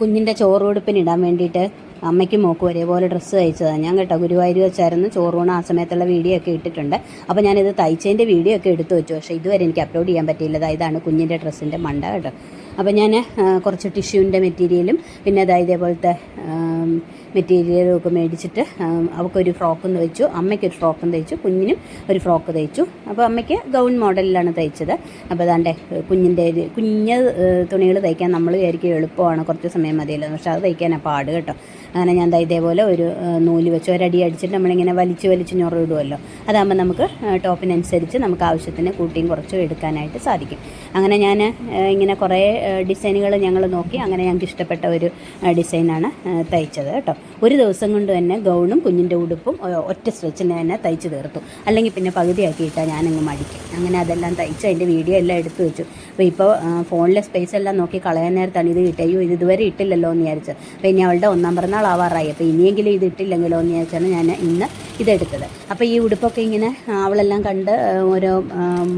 കുഞ്ഞിന്റെ ചോറുകൊടുപ്പിന് ഇടാൻ വേണ്ടിയിട്ട് അമ്മയ്ക്കും മോക്കും ഒരേപോലെ ഡ്രസ്സ് തയ്ച്ചതാണ്. ഞാൻ കേട്ടോ ഗുരുവായൂർ വെച്ചായിരുന്നു ചോറൂണ് ആ സമയത്തുള്ള വീഡിയോ ഒക്കെ ഇട്ടിട്ടുണ്ട്. അപ്പോൾ ഞാനിത് തയ്ച്ചതിന്റെ വീഡിയോ ഒക്കെ എടുത്തു വെച്ചു. പക്ഷേ ഇതുവരെ എനിക്ക് അപ്ലോഡ് ചെയ്യാൻ പറ്റിയില്ല. ഇതാണ് കുഞ്ഞിന്റെ ഡ്രസ്സിന്റെ മണ്ട കേട്ടോ. അപ്പോൾ ഞാൻ കുറച്ച് ടിഷ്യൂവിന്റെ മെറ്റീരിയലും പിന്നെ അതായത് ഇതേപോലത്തെ മെറ്റീരിയലും ഒക്കെ മേടിച്ചിട്ട് അവൾക്കൊരു ഫ്രോക്കും തയ്ച്ചു. അമ്മയ്ക്കൊരു ഫ്രോക്കും തയ്ച്ചു. കുഞ്ഞിനും ഒരു ഫ്രോക്ക് തയ്ച്ചു. അപ്പോൾ അമ്മയ്ക്ക് ഗൗൺ മോഡലിലാണ് തയ്ച്ചത്. അപ്പോൾ അതാണ്ട് കുഞ്ഞിന്റെ കുഞ്ഞ് തുണികൾ തയ്ക്കാൻ നമ്മൾ വിചാരിക്കും എളുപ്പമാണ്. കുറച്ച് സമയം മതിയല്ലോ. പക്ഷേ അത് തയ്ക്കാനാണ് പാട് കേട്ടോ. അങ്ങനെ ഞാൻ ഇതേപോലെ ഒരു നൂൽ വെച്ച് ഒരടി അടിച്ചിട്ട് നമ്മളിങ്ങനെ വലിച്ച് വലിച്ച് ഞൊറിടുമല്ലോ അതാകുമ്പോൾ നമുക്ക് ടോപ്പിനനുസരിച്ച് നമുക്ക് ആവശ്യത്തിന് കൂട്ടിയും കുറച്ചും എടുക്കാനായിട്ട് സാധിക്കും. അങ്ങനെ ഞാൻ ഇങ്ങനെ കുറേ ഡിസൈനുകൾ ഞങ്ങൾ നോക്കി അങ്ങനെ ഞങ്ങൾക്ക് ഇഷ്ടപ്പെട്ട ഒരു ഡിസൈനാണ് തയ്ച്ചത് കേട്ടോ. ഒരു ദിവസം കൊണ്ട് തന്നെ ഗൗണും കുഞ്ഞിന്റെ ഉടുപ്പും ഒറ്റ സ്ട്രെച്ചിന് തന്നെ തയ്ച്ച് തീർത്തു. അല്ലെങ്കിൽ പിന്നെ പകുതിയാക്കിയിട്ടാണ് ഞാനങ്ങ് മടിക്കും. അങ്ങനെ അതെല്ലാം തയ്ച്ച് അതിന്റെ വീഡിയോ എല്ലാം എടുത്തു വെച്ചു. അപ്പോൾ ഇപ്പോൾ ഫോണിലെ സ്പേസ് എല്ലാം നോക്കി കളയാൻ നേരത്താണ് ഇത് കിട്ടിയോ ഇത് ഇതുവരെ ഇട്ടില്ലല്ലോ എന്ന് വിചാരിച്ചത് അപ്പോൾ ഇനി അവളുടെ ഒന്നാം പിറന്നാൾ ആവാറായി. അപ്പോൾ ഇനിയെങ്കിലും ഇത് ഇട്ടില്ലെങ്കിലോ എന്ന് വിചാരിച്ചാണ് ഞാൻ ഇന്ന് ഇതെടുത്തത് അപ്പോൾ ഈ ഉടുപ്പൊക്കെ ഇങ്ങനെ അവളെല്ലാം കണ്ട് ഓരോ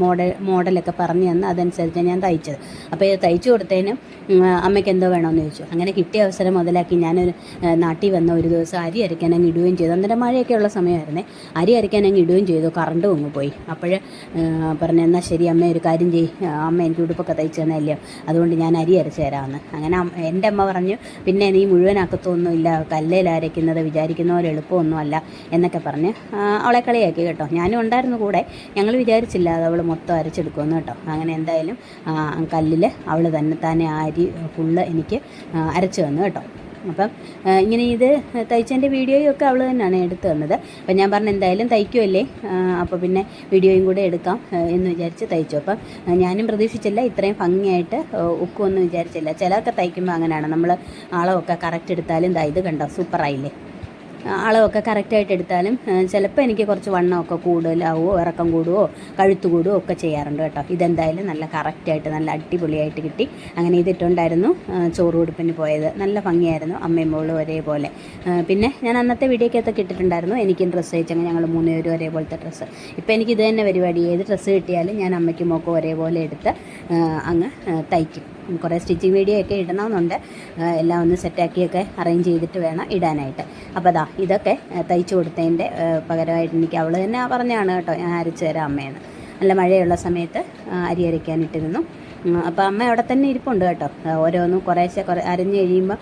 മോഡൽ മോഡലൊക്കെ പറഞ്ഞു തന്ന് അതനുസരിച്ച് ഞാൻ തയ്ച്ചത്. അപ്പോൾ ഇത് തയ്ച്ചു കൊടുത്തതിന് അമ്മയ്ക്ക് എന്തോ വേണമെന്ന് ചോദിച്ചു. അങ്ങനെ കിട്ടിയ അവസരം മുതലാക്കി ഞാനൊരു ആ, നാട്ടിൽ വന്ന ഒരു ദിവസം അരി അരയ്ക്കാൻ അങ്ങ് ഇടുകയും ചെയ്തു. അന്നേരം മഴയൊക്കെ ഉള്ള സമയമായിരുന്നേ. അരി അരയ്ക്കാൻ അങ്ങ് ഇടുകയും ചെയ്തു. കറണ്ടും അങ്ങ് പോയി. അപ്പോൾ പറഞ്ഞു എന്നാൽ ശരി അമ്മ ഒരു കാര്യം ചെയ് അമ്മ എനിക്ക് ഉടുപ്പൊക്കെ തയ്ച്ചു തന്നല്ലേ അതുകൊണ്ട് ഞാൻ അരി അരച്ച് തരാമെന്ന്. അങ്ങനെ എന്റെ അമ്മ പറഞ്ഞു പിന്നെ നീ മുഴുവനാക്കത്തൊന്നുമില്ല കല്ലേൽ അരയ്ക്കുന്നത് വിചാരിക്കുന്ന പോലെ എളുപ്പമൊന്നുമല്ല എന്നൊക്കെ പറഞ്ഞ് അവളെ കളിയാക്കി കേട്ടോ. ഞാനും ഉണ്ടായിരുന്നു കൂടെ. ഞങ്ങൾ വിചാരിച്ചില്ല അത് അവൾ മൊത്തം അരച്ചെടുക്കുമെന്ന് കേട്ടോ. അങ്ങനെ എന്തായാലും കല്ലിൽ അവൾ തന്നെ തന്നെ അരി ഫുള്ള് എനിക്ക് അരച്ചു തന്നു കേട്ടോ. അപ്പം ഇങ്ങനെ ഇത് തയ്ച്ചതിന്റെ വീഡിയോയൊക്കെ അവൾ തന്നെയാണ് എടുത്തു തന്നത്. അപ്പം ഞാൻ പറഞ്ഞു എന്തായാലും തയ്ക്കുമല്ലേ അപ്പോൾ പിന്നെ വീഡിയോയും കൂടെ എടുക്കാം എന്ന് വിചാരിച്ച് തയ്ച്ചു. അപ്പം ഞാനും പ്രതീക്ഷിച്ചില്ല ഇത്രയും ഭംഗിയായിട്ട് ഉക്കുമെന്ന് വിചാരിച്ചില്ല. ചിലതൊക്കെ തയ്ക്കുമ്പോൾ അങ്ങനെയാണ്. നമ്മൾ ആളമൊക്കെ കറക്റ്റ് എടുത്താലും ഇതായത് ഇത് കണ്ടോ സൂപ്പറായില്ലേ അളവൊക്കെ കറക്റ്റായിട്ട് എടുത്താലും ചിലപ്പോൾ എനിക്ക് കുറച്ച് വണ്ണമൊക്കെ കൂടുതലാവുമോ ഇറക്കം കൂടുവോ കഴുത്ത് കൂടുവോ ഒക്കെ ചെയ്യാറുണ്ട് കേട്ടോ. ഇതെന്തായാലും നല്ല കറക്റ്റായിട്ട് നല്ല അടിപൊളിയായിട്ട് കിട്ടി. അങ്ങനെ ഇതിട്ടുണ്ടായിരുന്നു ചോറ് കൊടുപ്പിന് പോയത്. നല്ല ഭംഗിയായിരുന്നു അമ്മയും മോളും ഒരേപോലെ. പിന്നെ ഞാൻ അന്നത്തെ വീഡിയോക്കകത്തൊക്കെ ഇട്ടിട്ടുണ്ടായിരുന്നു എനിക്കും ഡ്രസ്സ് അയച്ചെങ്കിൽ ഞങ്ങൾ മൂന്നുപേരും ഒരേപോലത്തെ ഡ്രസ്സ് ഇപ്പോൾ എനിക്ക് ഇത് തന്നെ പരിപാടി. ഏത് ഡ്രസ്സ് കിട്ടിയാലും ഞാൻ അമ്മയ്ക്കും മോക്കും ഒരേപോലെ എടുത്ത് അങ്ങ് തയ്ക്കും. കുറേ സ്റ്റിച്ചിങ് വീഡിയോ ഒക്കെ ഇടണമെന്നുണ്ട് എല്ലാം ഒന്ന് സെറ്റാക്കിയൊക്കെ അറേഞ്ച് ചെയ്തിട്ട് വേണം ഇടാനായിട്ട്. അപ്പോൾ അതാ ഇതൊക്കെ തയ്ച്ചു കൊടുത്തതിന്റെ പകരമായിട്ട് എനിക്ക് അവൾ തന്നെ പറഞ്ഞാണ് കേട്ടോ ഞാൻ അരച്ചു തരാം അമ്മയെന്ന് നല്ല മഴയുള്ള സമയത്ത് അരി അരി അരയ്ക്കാനിട്ടിരുന്നു. അപ്പോൾ അമ്മ അവിടെ തന്നെ ഇരിപ്പുണ്ട് കേട്ടോ. ഓരോന്നും കുറേശ്ശെ കുറേ അരഞ്ഞ് കഴിയുമ്പോൾ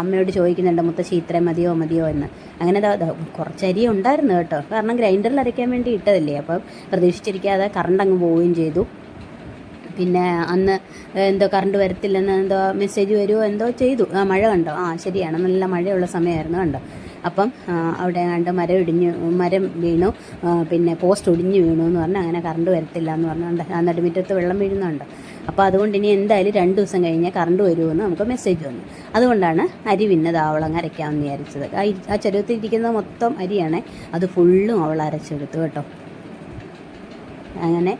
അമ്മയോട് ചോദിക്കുന്നുണ്ട് മുത്തശ്ശി ഇത്രയും മതിയോ മതിയോ എന്ന്. അങ്ങനെ കുറച്ച് അരി ഉണ്ടായിരുന്നു കേട്ടോ. കാരണം ഗ്രൈൻഡറിൽ അരയ്ക്കാൻ വേണ്ടി ഇട്ടതല്ലേ? അപ്പം പ്രതീക്ഷിച്ചിരിക്കാതെ കറണ്ട് അങ്ങ് പോവുകയും ചെയ്തു. പിന്നെ അന്ന് എന്തോ കറണ്ട് വരത്തില്ലെന്ന് എന്തോ മെസ്സേജ് വരുമോ എന്തോ ചെയ്തു. ആ മഴ കണ്ടോ? ആ ശരിയാണ്. നല്ല മഴയുള്ള സമയമായിരുന്നു കണ്ടോ? അപ്പം അവിടെ കണ്ട് മരം ഇടിഞ്ഞു മരം വീണു. പിന്നെ പോസ്റ്റ് ഒടിഞ്ഞു വീണു എന്ന് പറഞ്ഞാൽ അങ്ങനെ കറണ്ട് വരത്തില്ല എന്ന് പറഞ്ഞുകൊണ്ട് ആ നടുമുറ്റത്ത് വെള്ളം വീഴുന്നുണ്ട് അപ്പോൾ അതുകൊണ്ട് ഇനി എന്തായാലും രണ്ട് ദിവസം കഴിഞ്ഞാൽ കറണ്ട് വരുമെന്ന് നമുക്ക് മെസ്സേജ് വന്നു. അതുകൊണ്ടാണ് അരി വിന്നത് അവളങ്ങ് അരയ്ക്കാമെന്ന് വിചാരിച്ചത്. ആ ചരുവത്തിരിക്കുന്നത് മൊത്തം അരിയാണ്. അത് ഫുള്ളും അവൾ അരച്ചെടുത്തു കേട്ടോ. അങ്ങനെ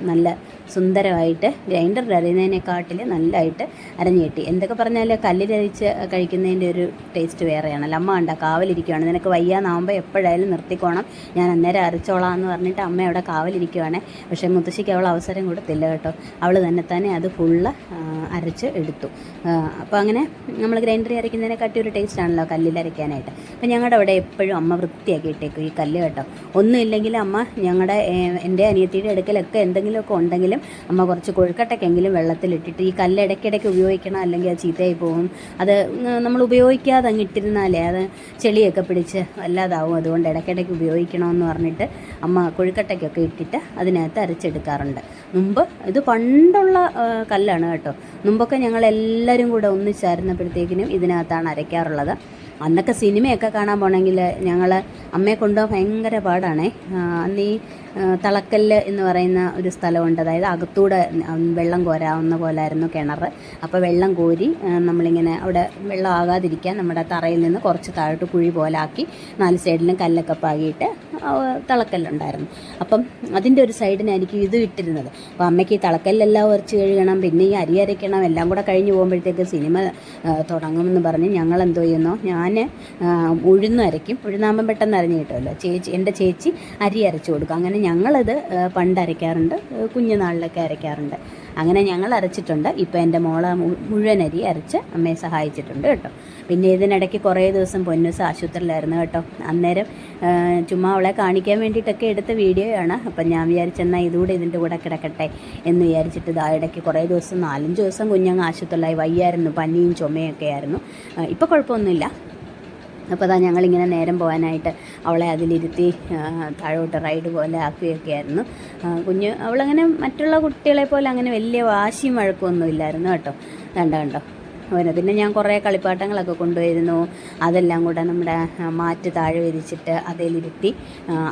നല്ല സുന്ദരമായിട്ട് ഗ്രൈൻഡറിൽ അരിയുന്നതിനെക്കാട്ടിൽ നല്ലതായിട്ട് അരഞ്ഞു കിട്ടി. എന്തൊക്കെ പറഞ്ഞാൽ കല്ലിലരിച്ച് കഴിക്കുന്നതിന്റെ ഒരു ടേസ്റ്റ് വേറെയാണല്ലോ. അമ്മ കണ്ട കാവലിരിക്കുകയാണ് നിനക്ക് വയ്യാന്നാവുമ്പോൾ എപ്പോഴായാലും നിർത്തിക്കോണം. ഞാൻ അന്നേരം അരച്ചോളാം എന്ന് പറഞ്ഞിട്ട് അമ്മ അവിടെ കാവലിരിക്കുകയാണ് പക്ഷേ മുത്തശ്ശിക്ക് അവൾ അവസരം കൊടുത്തില്ല കേട്ടോ. അവൾ തന്നെ തന്നെ അത് ഫുള്ള് അരച്ച് എടുത്തു. അപ്പോൾ അങ്ങനെ നമ്മൾ ഗ്രൈൻഡറിൽ അരയ്ക്കുന്നതിനെക്കാട്ടി ഒരു ടേസ്റ്റ് ആണല്ലോ കല്ലിൽ അരയ്ക്കാനായിട്ട്. അപ്പോൾ ഞങ്ങളുടെ അവിടെ എപ്പോഴും അമ്മ വൃത്തിയാക്കി ഇട്ടേക്കും ഈ കല്ല് കേട്ടോ. ഒന്നുമില്ലെങ്കിൽ അമ്മ ഞങ്ങളുടെ എന്റെ അനിയത്തിയുടെ അടുക്കലൊക്കെ എന്തെങ്കിലുമൊക്കെ ഉണ്ടെങ്കിലും അമ്മ കുറച്ച് കൊഴുക്കട്ടയ്ക്കെങ്കിലും വെള്ളത്തിലിട്ടിട്ട് ഈ കല്ല് ഇടയ്ക്കിടയ്ക്ക് ഉപയോഗിക്കണം അല്ലെങ്കിൽ അത് ചീത്തയായി പോകും. അത് നമ്മൾ ഉപയോഗിക്കാതെ അങ്ങ് ഇട്ടിരുന്നാലേ അത് ചെളിയൊക്കെ പിടിച്ച് വല്ലാതാവും. അതുകൊണ്ട് ഇടയ്ക്കിടയ്ക്ക് ഉപയോഗിക്കണമെന്ന് പറഞ്ഞിട്ട് അമ്മ കൊഴുക്കട്ടയ്ക്കൊക്കെ ഇട്ടിട്ട് അതിനകത്ത് അരച്ചെടുക്കാറുണ്ട്. മുമ്പ് ഇത് പണ്ടുള്ള കല്ലാണ് കേട്ടോ. മുമ്പൊക്കെ ഞങ്ങൾ എല്ലാവരും കൂടെ ഒന്നിച്ചായിരുന്നപ്പോഴത്തേക്കിനും ഇതിനകത്താണ് അരയ്ക്കാറുള്ളത്. അന്നൊക്കെ സിനിമയൊക്കെ കാണാൻ പോകണമെങ്കിൽ ഞങ്ങൾ അമ്മയെ കൊണ്ടുപോകാൻ ഭയങ്കര പാടാണേ. അന്ന് ഈ തളക്കല്ല് എന്ന് പറയുന്ന ഒരു സ്ഥലമുണ്ട്. അതായത് അകത്തൂടെ വെള്ളം കോരാവുന്ന പോലായിരുന്നു കിണർ. അപ്പോൾ വെള്ളം കോരി നമ്മളിങ്ങനെ അവിടെ വെള്ളം ആകാതിരിക്കാൻ നമ്മുടെ തറയിൽ നിന്ന് കുറച്ച് താഴോട്ട് കുഴി പോലാക്കി നാല് സൈഡിലും കല്ലൊക്കെ പാകിയിട്ട് തളക്കല്ലുണ്ടായിരുന്നു. അപ്പം അതിന്റെ ഒരു സൈഡിനായിരിക്കും ഇത് ഇട്ടിരുന്നത്. അപ്പോൾ അമ്മയ്ക്ക് ഈ തളക്കല്ലെല്ലാം ഉറച്ച് കഴുകണം പിന്നെ ഈ അരി അരയ്ക്കണം എല്ലാം കൂടെ കഴിഞ്ഞ് പോകുമ്പോഴത്തേക്ക് സിനിമ തുടങ്ങുമെന്ന് പറഞ്ഞ് ഞങ്ങൾ എന്തോ ചെയ്യുന്നോ ഞാൻ ഉഴുന്ന് അരയ്ക്കും. ഉഴുന്നാകുമ്പം പെട്ടെന്ന് അരഞ്ഞ് കിട്ടുമല്ലോ. ചേച്ചി എന്റെ ചേച്ചി അരി അരച്ചു കൊടുക്കും. അങ്ങനെ ഞങ്ങളത് പണ്ട് അരയ്ക്കാറുണ്ട് കുഞ്ഞുനാളിലൊക്കെ അരയ്ക്കാറുണ്ട്. അങ്ങനെ ഞങ്ങൾ അരച്ചിട്ടുണ്ട്. ഇപ്പോൾ എന്റെ മോളെ മുഴുവൻ അരി അരച്ച് അമ്മയെ സഹായിച്ചിട്ടുണ്ട് കേട്ടോ. പിന്നെ ഇതിനിടയ്ക്ക് കുറേ ദിവസം പൊന്നൂസ് ആശുപത്രിയിലായിരുന്നു കേട്ടോ. അന്നേരം ചുമ്മാ അവളെ കാണിക്കാൻ വേണ്ടിയിട്ടൊക്കെ എടുത്ത വീഡിയോയാണ് അപ്പം ഞാൻ വിചാരിച്ചെന്നാൽ ഇതുകൂടെ ഇതിന്റെ കൂടെ കിടക്കട്ടെ എന്ന് വിചാരിച്ചിട്ട് ഇതാ ഇടയ്ക്ക് കുറേ ദിവസം നാലഞ്ച് ദിവസം കുഞ്ഞങ്ങ് ആശുപത്രിയിലായി വയ്യായിരുന്നു. പനിയും ചുമയൊക്കെ ആയിരുന്നു. ഇപ്പോൾ കുഴപ്പമൊന്നുമില്ല. അപ്പോൾ അതാ ഞങ്ങളിങ്ങനെ നേരം പോകാനായിട്ട് അവളെ അതിലിരുത്തി താഴോട്ട് റൈഡ് പോലെ ആക്കുകയൊക്കെ ആയിരുന്നു കുഞ്ഞ് അവളങ്ങനെ മറ്റുള്ള കുട്ടികളെ പോലെ അങ്ങനെ വലിയ വാശിയും വഴക്കമൊന്നും ഇല്ലായിരുന്നു കേട്ടോ. കണ്ടോ കണ്ടോ? അവന്. പിന്നെ ഞാൻ കുറേ കളിപ്പാട്ടങ്ങളൊക്കെ കൊണ്ടുവരുന്നു. അതെല്ലാം കൂടെ നമ്മുടെ മാറ്റ് താഴെ വിരിച്ചിട്ട് അതിലിരുത്തി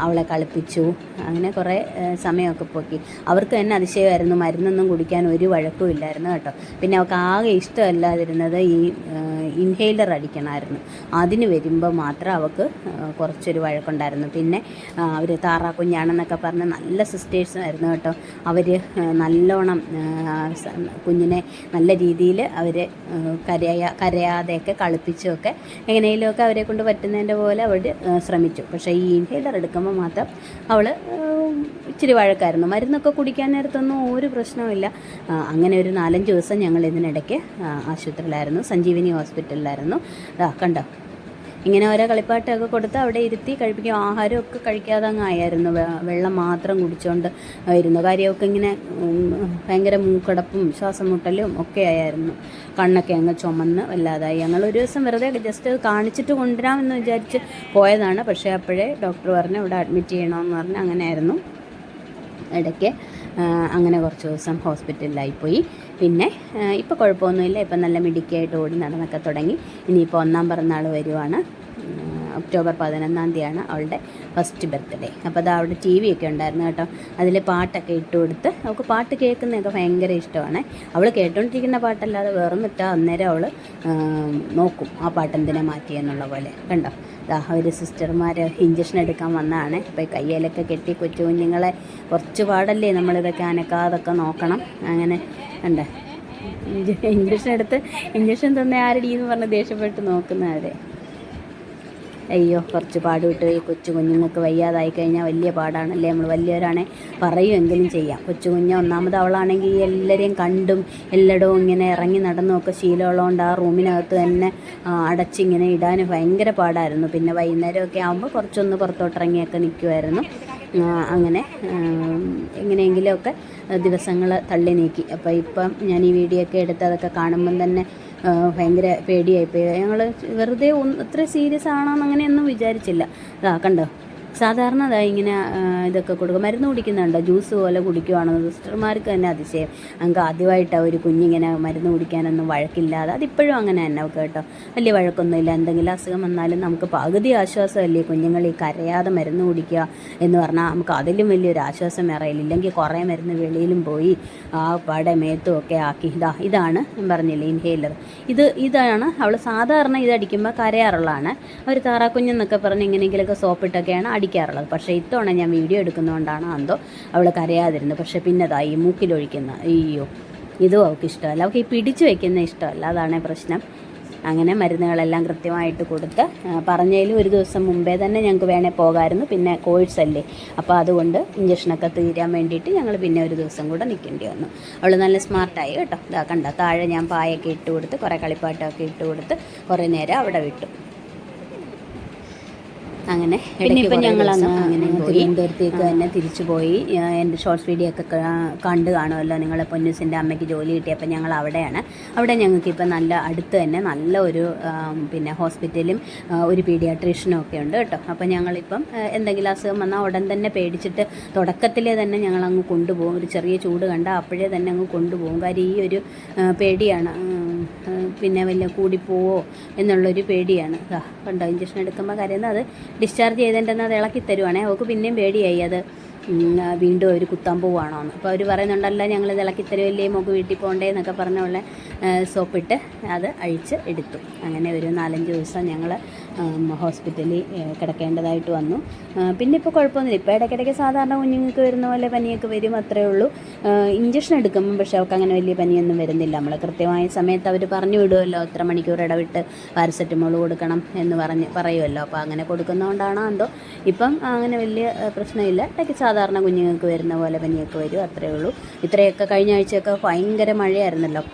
അവളെ കളിപ്പിച്ചു. അങ്ങനെ കുറേ സമയമൊക്കെ പോക്കി. അവർക്ക് തന്നെ അതിശയമായിരുന്നു മരുന്നൊന്നും കുടിക്കാൻ ഒരു വഴക്കും ഇല്ലായിരുന്നു കേട്ടോ. പിന്നെ അവൾക്ക് ആകെ ഇഷ്ടമല്ലാതിരുന്നത് ഈ ഇൻഹെയിലർ അടിക്കണമായിരുന്നു. അതിന് വരുമ്പോൾ മാത്രം അവൾക്ക് കുറച്ചൊരു വഴക്കുണ്ടായിരുന്നു. പിന്നെ അവർ താറാ കുഞ്ഞാണെന്നൊക്കെ പറഞ്ഞ് നല്ല സിസ്റ്റേഴ്സായിരുന്നു കേട്ടോ. അവർ നല്ലോണം കുഞ്ഞിനെ നല്ല രീതിയിൽ അവർ കരയാ കരയാതെയൊക്കെ കളിപ്പിച്ചുമൊക്കെ എങ്ങനെയെങ്കിലുമൊക്കെ അവരെ കൊണ്ട് പറ്റുന്നതിന്റെ പോലെ അവർ ശ്രമിച്ചു. പക്ഷേ ഈ ഇൻഹേലർ എടുക്കുമ്പോൾ മാത്രം അവൾ ഇച്ചിരി വഴക്കായിരുന്നു. മരുന്നൊക്കെ കുടിക്കാൻ നേരത്തൊന്നും ഒരു പ്രശ്നവുമില്ല. അങ്ങനെ ഒരു നാലഞ്ച് ദിവസം ഞങ്ങൾ ഇതിനിടയ്ക്ക് ആശുപത്രിയിലായിരുന്നു. സഞ്ജീവിനി ഹോസ്പിറ്റലിലായിരുന്നു. കണ്ടോ? ഇങ്ങനെ ഓരോ കളിപ്പാട്ടമൊക്കെ കൊടുത്ത് അവിടെ ഇരുത്തി കഴിപ്പിക്കും. ആഹാരമൊക്കെ കഴിക്കാതെ അങ്ങ് ആയായിരുന്നു. വെള്ളം മാത്രം കുടിച്ചുകൊണ്ട് ആയിരുന്നു. കാര്യമൊക്കെ ഇങ്ങനെ ഭയങ്കര മൂക്കടപ്പും ശ്വാസം മുട്ടലും ഒക്കെ ആയിരുന്നു കണ്ണൊക്കെ അങ്ങ് ചുമന്ന് വല്ലാതായി. ഞങ്ങൾ ഒരു ദിവസം വെറുതെ ജസ്റ്റ് കാണിച്ചിട്ട് കൊണ്ടുവരാമെന്ന് വിചാരിച്ച് പോയതാണ്. പക്ഷേ അപ്പോഴേ ഡോക്ടർ പറഞ്ഞു ഇവിടെ അഡ്മിറ്റ് ചെയ്യണമെന്ന് പറഞ്ഞ് അങ്ങനെയായിരുന്നു. ഇടയ്ക്ക് അങ്ങനെ കുറച്ച് ദിവസം ഹോസ്പിറ്റലിലായിപ്പോയി. പിന്നെ ഇപ്പോൾ കുഴപ്പമൊന്നുമില്ല. ഇപ്പം നല്ല മിടുക്കിയായിട്ട് ഓടി നടന്നൊക്കെ തുടങ്ങി. ഇനിയിപ്പോൾ ഒന്നാം പിറന്നാൾ വരുവാണ്. ഒക്ടോബർ പതിനൊന്നാം തീയതിയാണ് അവളുടെ ഫസ്റ്റ് ബർത്ത്ഡേ അപ്പോൾ അത് അവിടെ ടി വി ഒക്കെ ഉണ്ടായിരുന്നു കേട്ടോ. അതിൽ പാട്ടൊക്കെ ഇട്ട് കൊടുത്ത് അവൾക്ക് പാട്ട് കേൾക്കുന്നതൊക്കെ ഭയങ്കര ഇഷ്ടമാണ്. അവൾ കേട്ടോണ്ടിരിക്കുന്ന പാട്ടല്ലാതെ വേറെ ഇട്ടാൽ അന്നേരം അവൾ നോക്കും ആ പാട്ട് എന്തിനാ മാറ്റിയെന്നുള്ള പോലെ. കണ്ടോ? ഒരു സിസ്റ്റർമാർ ഇഞ്ചക്ഷൻ എടുക്കാൻ വന്നതാണ് അപ്പോൾ കയ്യിലൊക്കെ കെട്ടി കൊച്ചു കുഞ്ഞുങ്ങളെ കുറച്ച് പാടല്ലേ നമ്മളിതൊക്കെ അനക്കാതൊക്കെ നോക്കണം. അങ്ങനെ കണ്ടേ? ഇഞ്ചക്ഷൻ എടുത്ത് ഇഞ്ചക്ഷൻ തന്നെ ആരടി എന്ന് പറഞ്ഞ് ദേഷ്യപ്പെട്ട് നോക്കുന്നവരെ. അയ്യോ കുറച്ച് പാടുവിട്ട് ഈ കൊച്ചു കുഞ്ഞുങ്ങൾക്ക് വയ്യാതായി കഴിഞ്ഞാൽ വലിയ പാടാണല്ലേ? നമ്മൾ വലിയവരാണെ പറയുമെങ്കിലും ചെയ്യാം. കൊച്ചു കുഞ്ഞ് ഒന്നാമത് അവളാണെങ്കിൽ എല്ലാവരെയും കണ്ടും എല്ലായിടവും ഇങ്ങനെ ഇറങ്ങി നടന്നുമൊക്കെ ശീലമുള്ളതുകൊണ്ട് ആ റൂമിനകത്ത് തന്നെ അടച്ചിങ്ങനെ ഇടാൻ ഭയങ്കര പാടായിരുന്നു. പിന്നെ വൈകുന്നേരമൊക്കെ ആകുമ്പോൾ കുറച്ചൊന്ന് പുറത്തോട്ടിറങ്ങിയൊക്കെ നിൽക്കുമായിരുന്നു. അങ്ങനെ എങ്ങനെയെങ്കിലുമൊക്കെ ദിവസങ്ങൾ തള്ളി നീക്കി. അപ്പോൾ ഇപ്പം ഞാൻ ഈ വീഡിയോ ഒക്കെ എടുത്ത് അതൊക്കെ കാണുമ്പം തന്നെ ഭയങ്കര പേടിയായിപ്പോയി. ഞങ്ങൾ വെറുതെ ഒന്ന് ഇത്ര സീരിയസ് ആണോന്ന് അങ്ങനെയൊന്നും വിചാരിച്ചില്ല. ഇതാക്കണ്ടോ കണ്ടോ? സാധാരണ ഇങ്ങനെ ഇതൊക്കെ കൊടുക്കും. മരുന്ന് കുടിക്കുന്നുണ്ടോ? ജ്യൂസ് പോലെ കുടിക്കുവാണെന്ന് സിസ്റ്റർമാർക്ക് തന്നെ അതിശയം. ഞങ്ങൾക്ക് ആദ്യമായിട്ടാണ് ഒരു കുഞ്ഞിങ്ങനെ മരുന്ന് കുടിക്കാനൊന്നും വഴക്കില്ലാതെ. അതിപ്പോഴും അങ്ങനെ തന്നെ കേട്ടോ. വലിയ വഴക്കൊന്നുമില്ല. എന്തെങ്കിലും അസുഖം വന്നാലും നമുക്ക് പകുതി ആശ്വാസമല്ലേ കുഞ്ഞുങ്ങൾ ഈ കരയാതെ മരുന്ന് കുടിക്കുക എന്ന് പറഞ്ഞാൽ നമുക്ക് അതിലും വലിയൊരു ആശ്വാസം ഇറയില്ല ഇല്ല. ഇല്ലെങ്കിൽ കുറേ മരുന്ന് വെളിയിലും പോയി ആ പട മേത്തും ഒക്കെ ആക്കി. ഇതാ ഇതാണ് ഞാൻ പറഞ്ഞില്ലേ ഇൻഹേലർ. ഇത് ഇതാണ് അവൾ സാധാരണ ഇതടിക്കുമ്പോൾ കരയാറുള്ളതാണ്. അവർ താറാക്കുഞ്ഞെന്നൊക്കെ പറഞ്ഞ് എങ്ങനെയെങ്കിലുമൊക്കെ സോപ്പിട്ടൊക്കെയാണ് അടിക്കാറുള്ളത് പക്ഷേ ഇത്തവണ ഞാൻ വീഡിയോ എടുക്കുന്നതുകൊണ്ടാണ് എന്തോ അവൾ കരയാതിരുന്നത്. പക്ഷേ പിന്നെ അതാ ഈ മൂക്കിലൊഴിക്കുന്ന അയ്യോ ഇതും അവൾക്ക് ഇഷ്ടമല്ല. അവൾക്ക് ഈ പിടിച്ചു വയ്ക്കുന്ന ഇഷ്ടമല്ല. അതാണ് പ്രശ്നം. അങ്ങനെ മരുന്നുകളെല്ലാം കൃത്യമായിട്ട് കൊടുത്ത് പറഞ്ഞതിലും ഒരു ദിവസം മുമ്പേ തന്നെ ഞങ്ങൾക്ക് വേണേൽ പോകാമായിരുന്നു പിന്നെ കോഴ്സ് അല്ലേ? അപ്പോൾ അതുകൊണ്ട് ഇഞ്ചക്ഷനൊക്കെ തീരാൻ വേണ്ടിയിട്ട് ഞങ്ങൾ പിന്നെ ഒരു ദിവസം കൂടെ നിൽക്കേണ്ടി വന്നു. അവൾ നല്ല സ്മാർട്ടായി കേട്ടോ. ഇതാ കണ്ട? താഴെ ഞാൻ പായൊക്കെ ഇട്ട് കൊടുത്ത് കുറേ കളിപ്പാട്ടമൊക്കെ ഇട്ട് കൊടുത്ത് കുറേ നേരം അവിടെ വിട്ടു. അങ്ങനെ. പിന്നെ ഇപ്പം ഞങ്ങൾ അങ്ങനെ തിരുവനന്തപുരത്തേക്ക് തന്നെ തിരിച്ചു പോയി എന്റെ ഷോർട്സ് വീഡിയോ ഒക്കെ കണ്ടു കാണുമല്ലോ നിങ്ങളെ പൊന്നൂസിന്റെ അമ്മയ്ക്ക് ജോലി കിട്ടിയപ്പോൾ ഞങ്ങൾ അവിടെയാണ്. അവിടെ ഞങ്ങൾക്ക് ഇപ്പം നല്ല അടുത്ത് തന്നെ നല്ല ഒരു പിന്നെ ഹോസ്പിറ്റലും ഒരു പീഡിയാട്രീഷനും ഒക്കെ ഉണ്ട് കേട്ടോ. അപ്പോൾ ഞങ്ങളിപ്പം എന്തെങ്കിലും അസുഖം വന്നാൽ ഉടൻ തന്നെ പേടിച്ചിട്ട് തുടക്കത്തിലേ തന്നെ ഞങ്ങൾ അങ്ങ് കൊണ്ടുപോകും. ഒരു ചെറിയ ചൂട് കണ്ടാൽ അപ്പോഴേ തന്നെ അങ്ങ് കൊണ്ടുപോകും. കാര്യം ഈ ഒരു പേടിയാണ്. പിന്നെ വല്ല കൂടിപ്പോവോ എന്നുള്ളൊരു പേടിയാണ്. കണ്ടോ? ഇഞ്ചക്ഷൻ എടുക്കുമ്പോൾ കരയുന്നത് അത് ഡിസ്ചാർജ് ചെയ്തിട്ടുണ്ടെന്ന് അത് ഇളക്കി തരുവാണേ. അവൾക്ക് പിന്നെയും പേടിയായി അത് വീണ്ടും അവർ കുത്താൻ പോവുകയാണോ എന്ന് അപ്പോൾ അവർ പറയുന്നുണ്ടല്ലോ ഞങ്ങൾ ഇത് ഇളക്കി തരുമല്ലേ മോക്ക് വീട്ടിൽ പോകണ്ടേ എന്നൊക്കെ പറഞ്ഞുള്ള സോപ്പിട്ട് അത് അഴിച്ച് എടുത്തു. അങ്ങനെ ഒരു നാലഞ്ച് ദിവസം ഞങ്ങൾ ഹോസ്പിറ്റലിൽ കിടക്കേണ്ടതായിട്ട് വന്നു. പിന്നെ ഇപ്പോൾ കുഴപ്പമൊന്നുമില്ല. ഇപ്പോൾ ഇടയ്ക്കിടയ്ക്ക് സാധാരണ കുഞ്ഞുങ്ങൾക്ക് വരുന്ന പോലെ പനിയൊക്കെ വരും അത്രേ ഉള്ളൂ. ഇഞ്ചക്ഷൻ എടുക്കുമ്പം പക്ഷേ അവർക്ക് അങ്ങനെ വലിയ പനിയൊന്നും വരുന്നില്ല. നമ്മൾ കൃത്യമായ സമയത്ത് അവർ പറഞ്ഞു വിടുമല്ലോ ഇത്ര മണിക്കൂർ ഇടവിട്ട് പാരസെറ്റമോൾ കൊടുക്കണം എന്ന് പറഞ്ഞ് പറയുമല്ലോ അപ്പോൾ അങ്ങനെ കൊടുക്കുന്നതുകൊണ്ടാണോ എന്തോ. ഇപ്പം അങ്ങനെ വലിയ പ്രശ്നമില്ല. ഇടയ്ക്ക് സാധാരണ കുഞ്ഞുങ്ങൾക്ക് വരുന്ന പോലെ പനിയൊക്കെ വരും അത്രേ ഉള്ളൂ. ഇത്രയൊക്കെ കഴിഞ്ഞ ആഴ്ചയൊക്കെ ഭയങ്കര മഴയായിരുന്നല്ലോ.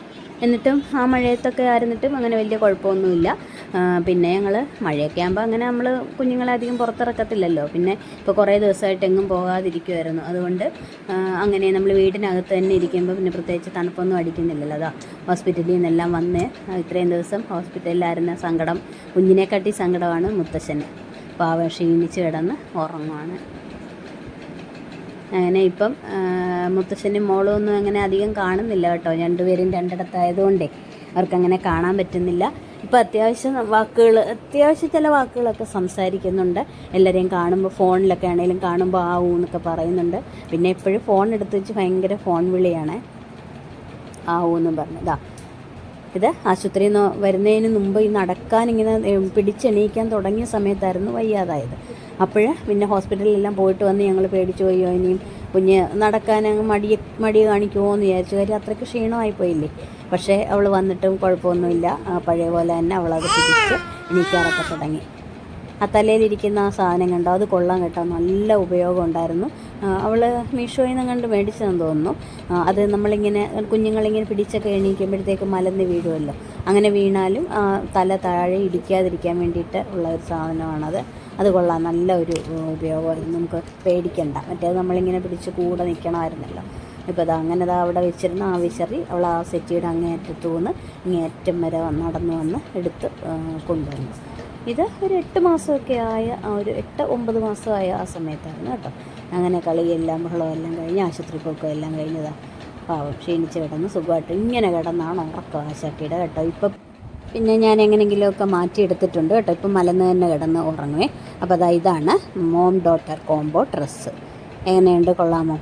എന്നിട്ടും ആ മഴയത്തൊക്കെ ആയിരുന്നിട്ടും അങ്ങനെ വലിയ കുഴപ്പമൊന്നുമില്ല. പിന്നെ ഞങ്ങൾ മഴയൊക്കെ ആകുമ്പോൾ അങ്ങനെ നമ്മൾ കുഞ്ഞുങ്ങളെ അധികം പുറത്തിറക്കത്തില്ലല്ലോ. പിന്നെ ഇപ്പോൾ കുറേ ദിവസമായിട്ട് എങ്ങും പോകാതിരിക്കുമായിരുന്നു അതുകൊണ്ട് അങ്ങനെ നമ്മൾ വീടിനകത്ത് തന്നെ ഇരിക്കുമ്പോൾ പിന്നെ പ്രത്യേകിച്ച് തണുപ്പൊന്നും അടിക്കുന്നില്ലല്ലോ. അതാ ഹോസ്പിറ്റലിൽ നിന്നെല്ലാം വന്ന് ഇത്രയും ദിവസം ഹോസ്പിറ്റലിലായിരുന്ന സങ്കടം കുഞ്ഞിനെക്കാട്ടി സങ്കടമാണ് മുത്തശ്ശന്. പാവ ക്ഷീണിച്ച് കിടന്ന് ഉറങ്ങുവാണ്. അങ്ങനെ ഇപ്പം മുത്തശ്ശനും മോളും ഒന്നും അങ്ങനെ അധികം കാണുന്നില്ല കേട്ടോ. രണ്ടുപേരും രണ്ടിടത്തായതുകൊണ്ടേ അവർക്കങ്ങനെ കാണാൻ പറ്റുന്നില്ല. ഇപ്പം അത്യാവശ്യം വാക്കുകൾ അത്യാവശ്യം ചില വാക്കുകളൊക്കെ സംസാരിക്കുന്നുണ്ട്. എല്ലാവരെയും കാണുമ്പോൾ ഫോണിലൊക്കെ ആണെങ്കിലും കാണുമ്പോൾ ആ എന്നൊക്കെ പറയുന്നുണ്ട്. പിന്നെ എപ്പോഴും ഫോൺ എടുത്ത് വെച്ച് ഭയങ്കര ഫോൺ വിളിയാണ്. ആ ഊ എന്നും ഇതാ ഇത് ആശുപത്രിയിൽ നിന്ന് വരുന്നതിന് മുമ്പ് ഈ നടക്കാൻ ഇങ്ങനെ പിടിച്ചെണീക്കാൻ തുടങ്ങിയ സമയത്തായിരുന്നു വയ്യാതായത്. അപ്പോൾ പിന്നെ ഹോസ്പിറ്റലിലെല്ലാം പോയിട്ട് വന്ന് ഞങ്ങൾ പേടിച്ചു പോയോ ഇനിയും കുഞ്ഞ് നടക്കാൻ മടി മടി കാണിക്കുമോ എന്ന് വിചാരിച്ചു. കാര്യം അത്രയ്ക്ക് ക്ഷീണമായി പോയില്ലേ പക്ഷേ അവൾ വന്നിട്ടും കുഴപ്പമൊന്നുമില്ല. പഴയ പോലെ തന്നെ അവളത് പിടിച്ച് എണീക്കാറൊക്കെ തുടങ്ങി. ആ തലയിലിരിക്കുന്ന ആ സാധനം കണ്ടോ? അത് കൊള്ളാൻ കേട്ടോ. നല്ല ഉപയോഗം ഉണ്ടായിരുന്നു. അവൾ മീഷോയിൽ നിന്ന് കണ്ട് മേടിച്ചതെന്ന് തോന്നുന്നു. അത് നമ്മളിങ്ങനെ കുഞ്ഞുങ്ങളിങ്ങനെ പിടിച്ചൊക്കെ എണീക്കുമ്പോഴത്തേക്ക് മലന്ന് വീഴുമല്ലോ. അങ്ങനെ വീണാലും തല താഴെ ഇടിക്കാതിരിക്കാൻ വേണ്ടിയിട്ട് ഉള്ള ഒരു സാധനമാണത്. അത് കൊള്ളാം. നല്ല ഒരു ഉപയോഗമായിരുന്നു. നമുക്ക് പേടിക്കണ്ട. മറ്റേത് നമ്മളിങ്ങനെ പിടിച്ച് കൂടെ നിൽക്കണമായിരുന്നല്ലോ ഇപ്പോൾ അത് അങ്ങനെ അത് അവിടെ വെച്ചിരുന്ന ആ വിശറി അവൾ ആ സെറ്റിയുടെ അങ്ങേറ്റത്ത് നിന്ന് ഇങ്ങേയറ്റം വരെ നടന്നു വന്ന് എടുത്ത് കൊണ്ടുവന്നു. ഇത് ഒരു എട്ട് മാസമൊക്കെ ആയ ആ ഒരു എട്ട് ഒമ്പത് മാസമായ ആ സമയത്തായിരുന്നു കേട്ടോ. അങ്ങനെ കളിയെല്ലാം ബഹളവും എല്ലാം കഴിഞ്ഞ് ആശുപത്രി പോക്കും എല്ലാം കഴിഞ്ഞതാണ് പാവം ക്ഷീണിച്ച് കിടന്ന് സുഖമായിട്ട് ഇങ്ങനെ കിടന്നാണ് ഉറക്കം ആശാക്കിയുടെ കേട്ടോ. ഇപ്പം പിന്നെ ഞാൻ എങ്ങനെയെങ്കിലുമൊക്കെ മാറ്റിയെടുത്തിട്ടുണ്ട് കേട്ടോ. ഇപ്പം മലന്ന് തന്നെ കിടന്ന് ഉറങ്ങുവേ. അപ്പോൾ അതാ ഇതാണ് മോം ഡോട്ടർ കോംബോ ഡ്രസ്സ്. എങ്ങനെയുണ്ട് കൊള്ളാമോ?